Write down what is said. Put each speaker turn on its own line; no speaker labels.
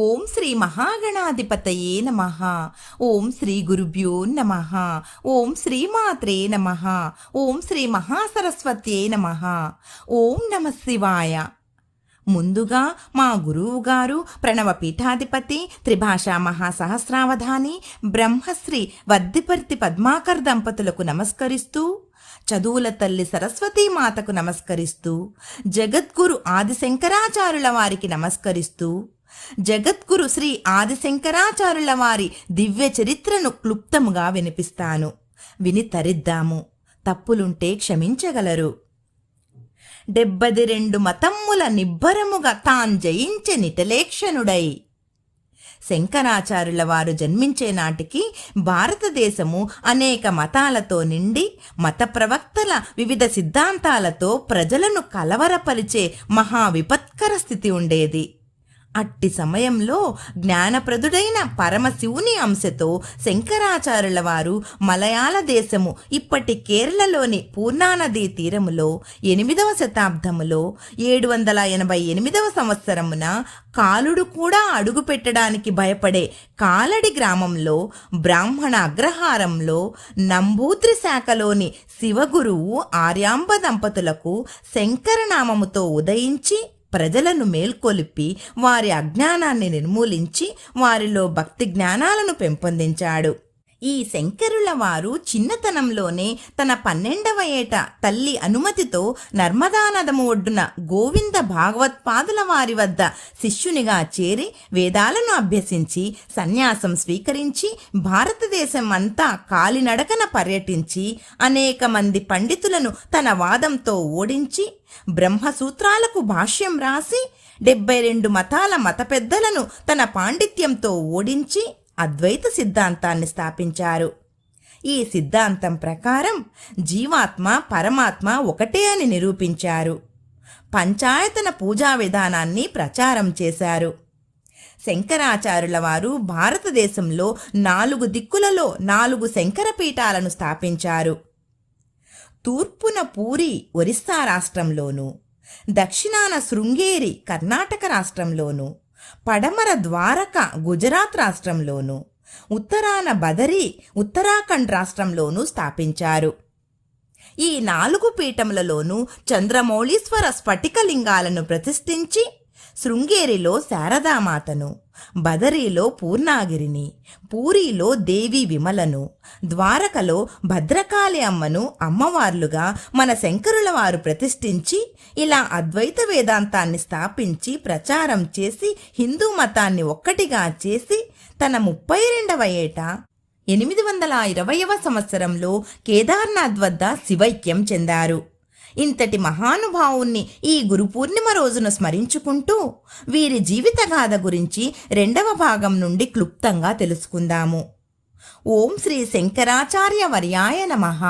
ఓం శ్రీ మహాగణాధిపతయే నమ. ఓం శ్రీ గురుభ్యో నమ. ఓం శ్రీమాత్రే నమ. ఓం శ్రీ మహాసరస్వత్యే నమ. ఓం నమ శివాయ. ముందుగా మా గురువు గారు ప్రణవ పీఠాధిపతి త్రిభాషా మహాసహస్రావధాని బ్రహ్మశ్రీ వద్దిపర్తి పద్మాకర్ దంపతులకు నమస్కరిస్తూ చదువుల తల్లి సరస్వతీ మాతకు నమస్కరిస్తూ జగద్గురు ఆది శంకరాచార్యుల వారికి నమస్కరిస్తూ జగద్గురు శ్రీ ఆదిశంకరాచార్యుల వారి దివ్య చరిత్రను క్లుప్తముగా వినిపిస్తాను. విని తరిద్దాము. తప్పులుంటే క్షమించగలరు. డెబ్బది రెండు మతమ్ముల నిబ్బరముగా తాన్ జయించే నిటలేక్షణుడై. శంకరాచార్యుల వారు జన్మించే నాటికి భారతదేశము అనేక మతాలతో నిండి మత ప్రవక్తల వివిధ సిద్ధాంతాలతో ప్రజలను కలవరపరిచే మహా విపత్కర స్థితి ఉండేది. అట్టి సమయంలో జ్ఞానప్రదుడైన పరమశివుని అంశతో శంకరాచార్యుల వారు మలయాళ దేశము ఇప్పటి కేరళలోని పూర్ణానదీ తీరములో ఎనిమిదవ శతాబ్దములో ఏడు వందల ఎనభై ఎనిమిదవ సంవత్సరమున కాలుడు కూడా అడుగు పెట్టడానికి భయపడే కాలడి గ్రామంలో బ్రాహ్మణ అగ్రహారంలో నంబూద్రి శాఖలోని శివగురువు ఆర్యాంబ దంపతులకు శంకరనామముతో ఉదయించి ప్రజలను మేల్కొలిపి వారి అజ్ఞానాన్ని నిర్మూలించి వారిలో భక్తి జ్ఞానాలను పెంపొందించాడు. ఈ శంకరుల వారు చిన్నతనంలోనే తన పన్నెండవ ఏట తల్లి అనుమతితో నర్మదా నదము ఒడ్డున గోవింద భాగవత్పాదుల వారి వద్ద శిష్యునిగా చేరి వేదాలను అభ్యసించి సన్యాసం స్వీకరించి భారతదేశం అంతా కాలినడకన పర్యటించి అనేక మంది పండితులను తన వాదంతో ఓడించి బ్రహ్మసూత్రాలకు భాష్యం రాసి డెబ్బై రెండు మతాల మత పెద్దలను తన పాండిత్యంతో ఓడించి అద్వైత సిద్ధాంతాన్ని స్థాపించారు. ఈ సిద్ధాంతం ప్రకారం జీవాత్మ పరమాత్మ ఒకటే అని నిరూపించారు. పంచాయతన పూజా విధానాన్ని ప్రచారం చేశారు. శంకరాచార్యుల వారు భారతదేశంలో నాలుగు దిక్కులలో నాలుగు శంకర పీఠాలను స్థాపించారు. తూర్పున పూరి ఒరిస్సా రాష్ట్రంలోను దక్షిణాన శృంగేరి కర్ణాటక రాష్ట్రంలోను పడమర ద్వారక గుజరాత్ రాష్ట్రంలోను ఉత్తరాన బదరి ఉత్తరాఖండ్ రాష్ట్రంలోనూ స్థాపించారు. ఈ నాలుగు పీఠములలోనూ చంద్రమౌళీశ్వర స్ఫటికలింగాలను ప్రతిష్ఠించి శృంగేరిలో శారదామాతను బదరీలో పూర్ణాగిరిని పూరిలో దేవి విమలను ద్వారకలో భద్రకాళి అమ్మను అమ్మవార్లుగా మన శంకరుల వారు ప్రతిష్ఠించి ఇలా అద్వైత వేదాంతాన్ని స్థాపించి ప్రచారం చేసి హిందూ మతాన్ని ఒక్కటిగా చేసి తన ముప్పై రెండవ ఏట ఎనిమిది వందల ఇరవయవ సంవత్సరంలో కేదార్నాథ్ వద్ద శివైక్యం చెందారు. ఇంతటి మహానుభావుణ్ణి ఈ గురు పూర్ణిమ రోజున స్మరించుకుంటూ వీరి జీవితగాథ గురించి రెండవ భాగం నుండి క్లుప్తంగా తెలుసుకుందాము. ఓం శ్రీ శంకరాచార్య వర్యాయ నమః.